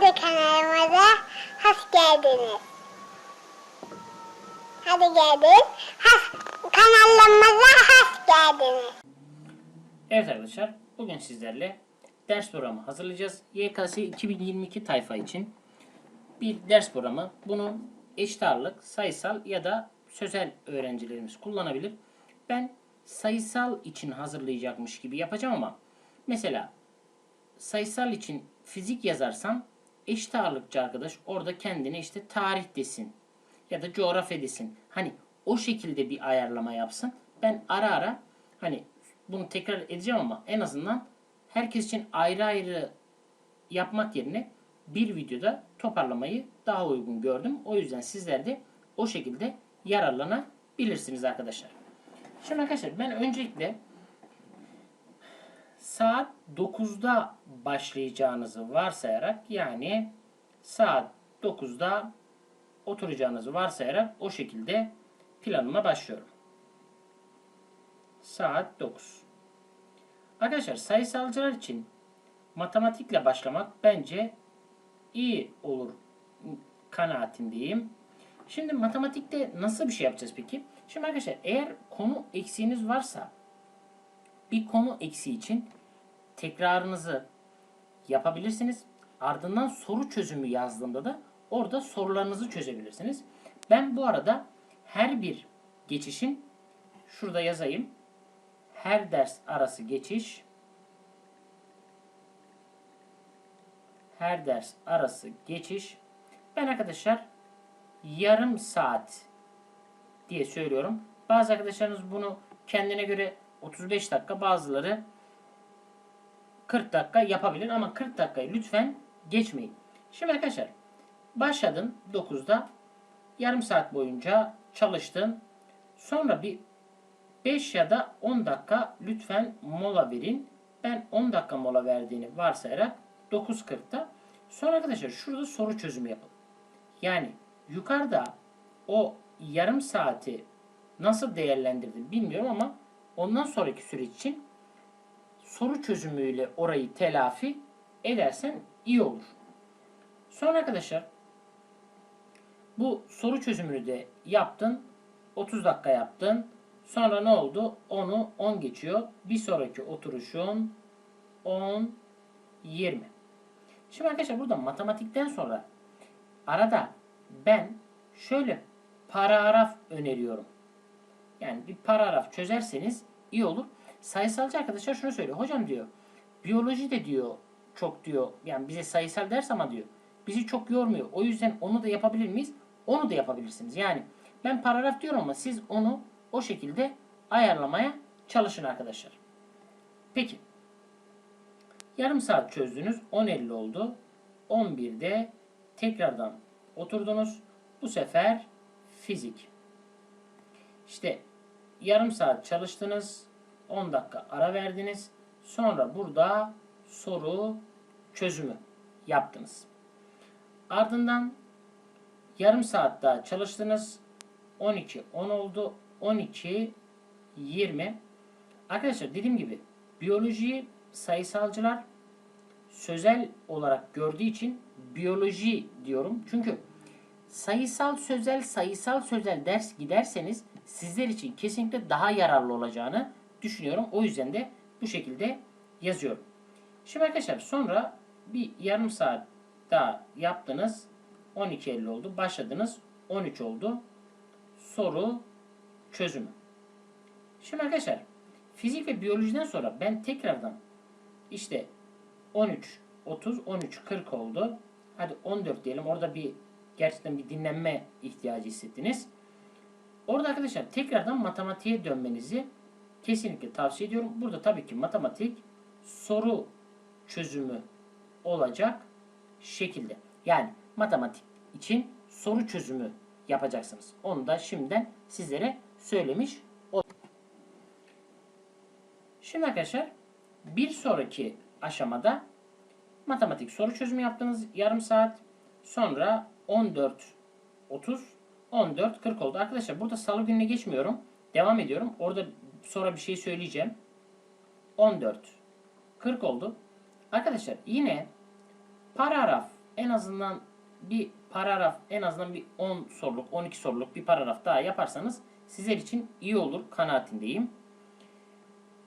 Hadi kanalımıza hoş geldiniz. Hadi geldin. Has, kanalımıza hoş geldiniz. Evet arkadaşlar, bugün sizlerle ders programı hazırlayacağız. YKS 2022 tayfa için bir ders programı. Bunu eşit ağırlık, sayısal ya da sözel öğrencilerimiz kullanabilir. Ben sayısal için hazırlayacakmış gibi yapacağım ama mesela sayısal için fizik yazarsam eşit ağırlıkçı arkadaş orada kendine işte tarih desin ya da coğrafya desin. Hani o şekilde bir ayarlama yapsın. Ben ara ara hani bunu tekrar edeceğim ama en azından herkes için ayrı ayrı yapmak yerine bir videoda toparlamayı daha uygun gördüm. O yüzden sizler de o şekilde yararlanabilirsiniz arkadaşlar. Şimdi arkadaşlar ben öncelikle saat 9'da başlayacağınızı varsayarak yani saat 9'da oturacağınızı varsayarak o şekilde planıma başlıyorum. Saat 9. Arkadaşlar sayısalcılar için matematikle başlamak bence iyi olur kanaatindeyim. Şimdi matematikte nasıl bir şey yapacağız peki? Şimdi arkadaşlar eğer konu eksiğiniz varsa bir konu eksiği için tekrarınızı yapabilirsiniz. Ardından soru çözümü yazdığımda da orada sorularınızı çözebilirsiniz. Ben bu arada her bir geçişin şurada yazayım. Her ders arası geçiş her ders arası geçiş ben arkadaşlar yarım saat diye söylüyorum. Bazı arkadaşlarınız bunu kendine göre 35 dakika bazıları 40 dakika yapabilir ama 40 dakikayı lütfen geçmeyin. Şimdi arkadaşlar başladın 9'da yarım saat boyunca çalıştın. Sonra bir 5 ya da 10 dakika lütfen mola verin. Ben 10 dakika mola verdiğini varsayarak 9.40'da sonra arkadaşlar şurada soru çözümü yapalım. Yani yukarıda o yarım saati nasıl değerlendirdim bilmiyorum ama ondan sonraki süreç için soru çözümüyle orayı telafi edersen iyi olur. Sonra arkadaşlar bu soru çözümünü de yaptın. 30 dakika yaptın. Sonra ne oldu? 10'u 10 geçiyor. Bir sonraki oturuşun 10 20. Şimdi arkadaşlar burada matematikten sonra arada ben şöyle paragraf öneriyorum. Yani bir paragraf çözerseniz iyi olur. Sayısalcı arkadaşlar şunu söylüyor. Hocam diyor biyoloji de diyor çok diyor yani bize sayısal ders ama diyor bizi çok yormuyor. O yüzden onu da yapabilir miyiz? Onu da yapabilirsiniz. Yani ben paragraf diyorum ama siz onu o şekilde ayarlamaya çalışın arkadaşlar. Peki. Yarım saat çözdünüz. 10.50 oldu. 11'de tekrardan oturdunuz. Bu sefer fizik. İşte yarım saat çalıştınız. 10 dakika ara verdiniz. Sonra burada soru çözümü yaptınız. Ardından yarım saat daha çalıştınız. 12 10 oldu. 12 20 Arkadaşlar dediğim gibi biyolojiyi sayısalcılar sözel olarak gördüğü için biyoloji diyorum. Çünkü sayısal sözel sayısal sözel ders giderseniz sizler için kesinlikle daha yararlı olacağını düşünüyorum. O yüzden de bu şekilde yazıyorum. Şimdi arkadaşlar sonra bir yarım saat daha yaptınız. 12.50 oldu. Başladınız. 13 oldu. Soru çözümü. Şimdi arkadaşlar fizik ve biyolojiden sonra ben tekrardan işte 13, 30, 13, 40 oldu. Hadi 14 diyelim. Orada bir gerçekten bir dinlenme ihtiyacı hissettiniz. Orada arkadaşlar tekrardan matematiğe dönmenizi kesinlikle tavsiye ediyorum. Burada tabii ki matematik soru çözümü olacak şekilde. Yani matematik için soru çözümü yapacaksınız. Onu da şimdiden sizlere söylemiş. Şimdi arkadaşlar bir sonraki aşamada matematik soru çözümü yaptınız yarım saat. Sonra 14 30 14 40 oldu. Arkadaşlar burada salı gününe geçmiyorum. Devam ediyorum. Orada sonra bir şey söyleyeceğim. 14 40 oldu. Arkadaşlar yine paragraf en azından bir paragraf en azından bir 10 soruluk 12 soruluk bir paragraf daha yaparsanız sizler için iyi olur kanaatindeyim.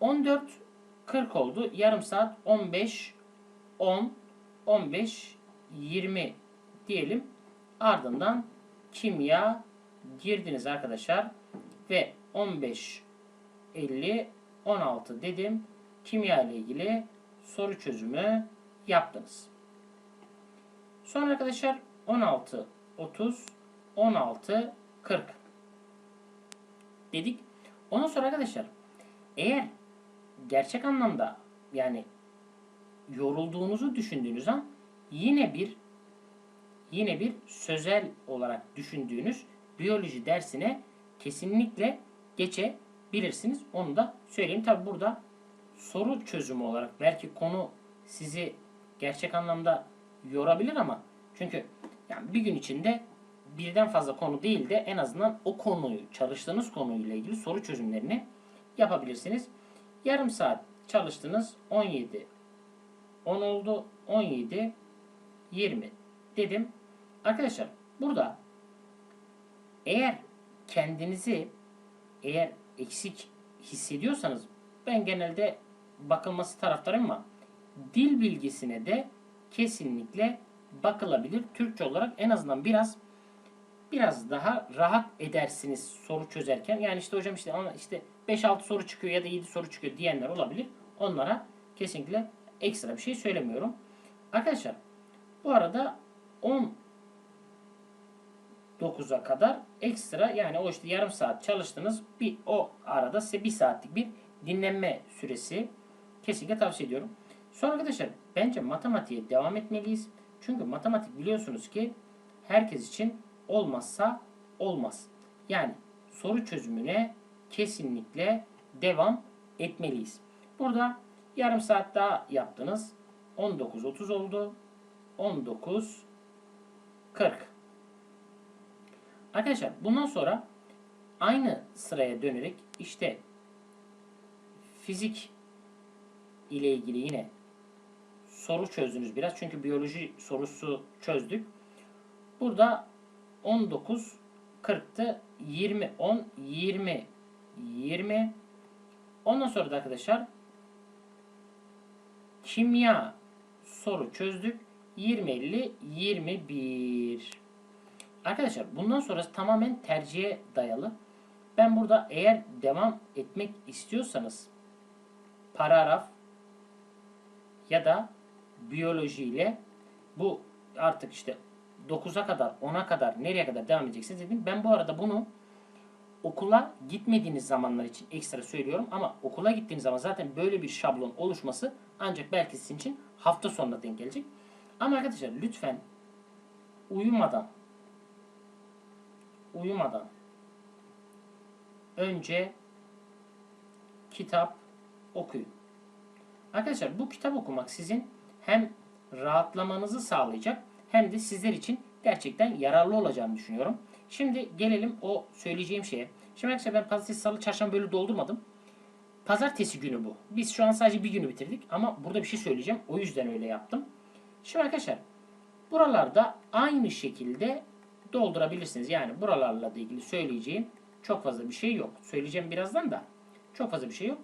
14 40 oldu. Yarım saat 15 10 15 20 diyelim. Ardından kimya girdiniz arkadaşlar ve 15 50 16 dedim. Kimya ile ilgili soru çözümü yaptınız. Sonra arkadaşlar 16 30 16 40 dedik. Ondan sonra arkadaşlar eğer gerçek anlamda yani yorulduğunuzu düşündüğünüz an yine bir yine bir sözel olarak düşündüğünüz biyoloji dersine kesinlikle geçebilirsiniz. Onu da söyleyeyim. Tabi burada soru çözümü olarak belki konu sizi gerçek anlamda yorabilir ama çünkü yani bir gün içinde birden fazla konu değil de en azından o konuyu, çalıştığınız konuyla ilgili soru çözümlerini yapabilirsiniz. Yarım saat çalıştınız. 17 10 oldu. 17 20 dedim. Arkadaşlar burada eğer kendinizi eğer eksik hissediyorsanız ben genelde bakılması taraftarıyım ama dil bilgisine de kesinlikle bakılabilir. Türkçe olarak en azından biraz biraz daha rahat edersiniz soru çözerken. Yani işte hocam işte ama işte 5-6 soru çıkıyor ya da 7 soru çıkıyor diyenler olabilir. Onlara kesinlikle ekstra bir şey söylemiyorum. Arkadaşlar bu arada 19'a kadar ekstra yani o işte yarım saat çalıştınız. Bir o arada size bir saatlik bir dinlenme süresi kesinlikle tavsiye ediyorum. Sonra arkadaşlar bence matematiğe devam etmeliyiz. Çünkü matematik biliyorsunuz ki herkes için olmazsa olmaz. Yani soru çözümüne kesinlikle devam etmeliyiz. Burada yarım saat daha yaptınız. 19.30 oldu. 19.40 Arkadaşlar bundan sonra aynı sıraya dönerek işte fizik ile ilgili yine soru çözdünüz biraz. Çünkü biyoloji sorusu çözdük. Burada 19 40'tı. 20 10 20 20 Ondan sonra da arkadaşlar kimya soru çözdük. 20 50 21 Arkadaşlar bundan sonrası tamamen tercihe dayalı. Ben burada eğer devam etmek istiyorsanız paragraf ya da biyoloji ile bu artık işte 9'a kadar 10'a kadar nereye kadar devam edeceksiniz dedim. Ben bu arada bunu okula gitmediğiniz zamanlar için ekstra söylüyorum ama okula gittiğiniz zaman zaten böyle bir şablon oluşması ancak belki sizin için hafta sonuna denk gelecek. Ama arkadaşlar lütfen uyumadan uyumadan önce kitap okuyun. Arkadaşlar bu kitap okumak sizin hem rahatlamanızı sağlayacak hem de sizler için gerçekten yararlı olacağını düşünüyorum. Şimdi gelelim o söyleyeceğim şeye. Şimdi arkadaşlar ben pazartesi, salı, çarşamba böyle doldurmadım. Pazartesi günü bu. Biz şu an sadece bir günü bitirdik ama burada bir şey söyleyeceğim. O yüzden öyle yaptım. Şimdi arkadaşlar buralarda aynı şekilde doldurabilirsiniz. Yani buralarla ilgili söyleyeceğim çok fazla bir şey yok. Söyleyeceğim birazdan da çok fazla bir şey yok.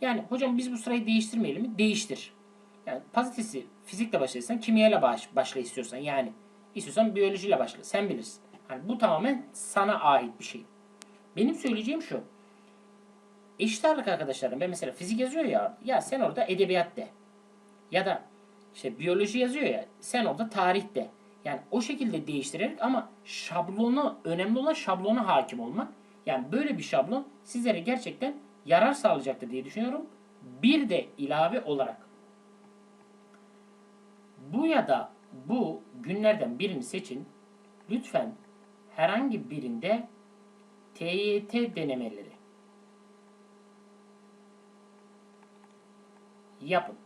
Yani hocam biz bu sırayı değiştirmeyelim mi? Değiştir. Yani pazartesi fizikle başlayırsan kimyayla baş, başla istiyorsan yani istiyorsan biyolojiyle başla. Sen bilirsin. Yani bu tamamen sana ait bir şey. Benim söyleyeceğim şu. Eşit ağırlık arkadaşlarım ben mesela fizik yazıyor ya ya sen orada edebiyat de. Ya da işte biyoloji yazıyor ya sen orada tarih de. Yani o şekilde değiştirerek ama şablonu önemli olan şablona hakim olmak. Yani böyle bir şablon sizlere gerçekten yarar sağlayacaktır diye düşünüyorum. Bir de ilave olarak bu ya da bu günlerden birini seçin. Lütfen herhangi birinde TYT denemeleri yapın.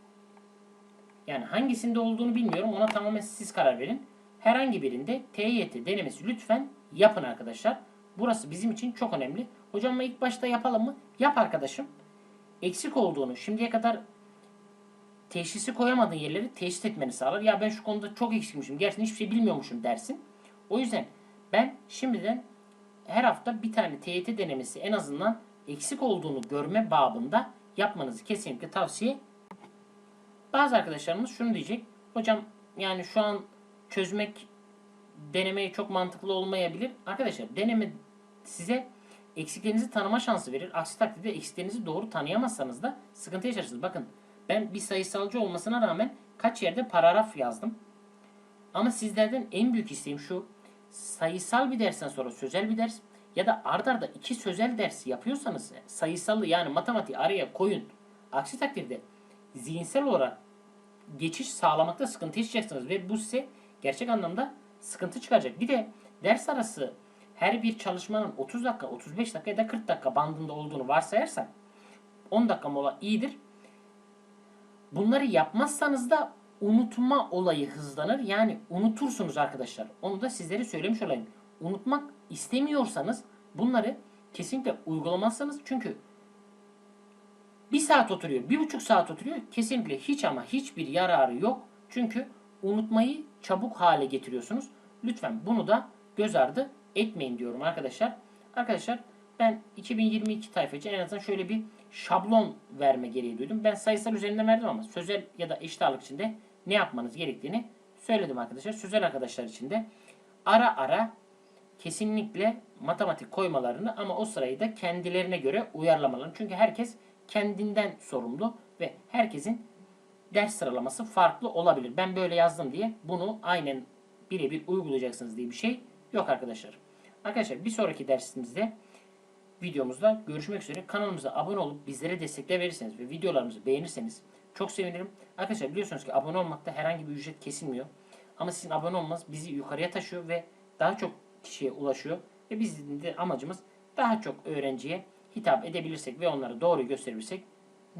Yani hangisinde olduğunu bilmiyorum. Ona tamamen siz karar verin. Herhangi birinde TYT denemesi lütfen yapın arkadaşlar. Burası bizim için çok önemli. Hocam ilk başta yapalım mı? Yap arkadaşım. Eksik olduğunu, şimdiye kadar teşhisi koyamadığın yerleri teşhis etmeni sağlar. Ya ben şu konuda çok eksikmişim. Gerçekten hiçbir şey bilmiyormuşum dersin. O yüzden ben şimdiden her hafta bir tane TYT denemesi en azından eksik olduğunu görme babında yapmanızı kesinlikle tavsiye bazı arkadaşlarımız şunu diyecek. Hocam yani şu an çözmek denemeye çok mantıklı olmayabilir. Arkadaşlar deneme size eksiklerinizi tanıma şansı verir. Aksi takdirde eksiklerinizi doğru tanıyamazsanız da sıkıntı yaşarsınız. Bakın ben bir sayısalcı olmasına rağmen kaç yerde paragraf yazdım. Ama sizlerden en büyük isteğim şu. Sayısal bir dersten sonra sözel bir ders ya da ard arda iki sözel dersi yapıyorsanız sayısalı yani matematiği araya koyun. Aksi takdirde zihinsel olarak geçiş sağlamakta sıkıntı yaşayacaksınız ve bu size gerçek anlamda sıkıntı çıkaracak. Bir de ders arası her bir çalışmanın 30 dakika, 35 dakika ya da 40 dakika bandında olduğunu varsayarsak 10 dakika mola iyidir. Bunları yapmazsanız da unutma olayı hızlanır. Yani unutursunuz arkadaşlar. Onu da sizlere söylemiş olayım. Unutmak istemiyorsanız bunları kesinlikle uygulamazsanız çünkü bir saat oturuyor, bir buçuk saat oturuyor. Kesinlikle hiç ama hiçbir yararı yok. Çünkü unutmayı çabuk hale getiriyorsunuz. Lütfen bunu da göz ardı etmeyin diyorum arkadaşlar. Arkadaşlar ben 2022 tayfa için en azından şöyle bir şablon verme gereği duydum. Ben sayısal üzerinden verdim ama sözel ya da eşit ağırlık için de ne yapmanız gerektiğini söyledim arkadaşlar. Sözel arkadaşlar için de ara ara kesinlikle matematik koymalarını ama o sırayı da kendilerine göre uyarlamalarını. Çünkü herkes kendinden sorumlu ve herkesin ders sıralaması farklı olabilir. Ben böyle yazdım diye bunu aynen birebir uygulayacaksınız diye bir şey yok arkadaşlar. Arkadaşlar bir sonraki dersimizde videomuzda görüşmek üzere. Kanalımıza abone olup bizlere destekler verirseniz ve videolarımızı beğenirseniz çok sevinirim. Arkadaşlar biliyorsunuz ki abone olmakta herhangi bir ücret kesilmiyor. Ama sizin abone olmanız bizi yukarıya taşıyor ve daha çok kişiye ulaşıyor. Ve bizim de amacımız daha çok öğrenciye hitap edebilirsek ve onlara doğru gösterebilirsek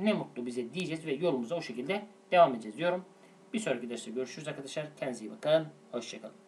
ne mutlu bize diyeceğiz ve yolumuza o şekilde devam edeceğiz diyorum. Bir sonraki derste görüşürüz arkadaşlar. Kendinize iyi bakın. Hoşçakalın.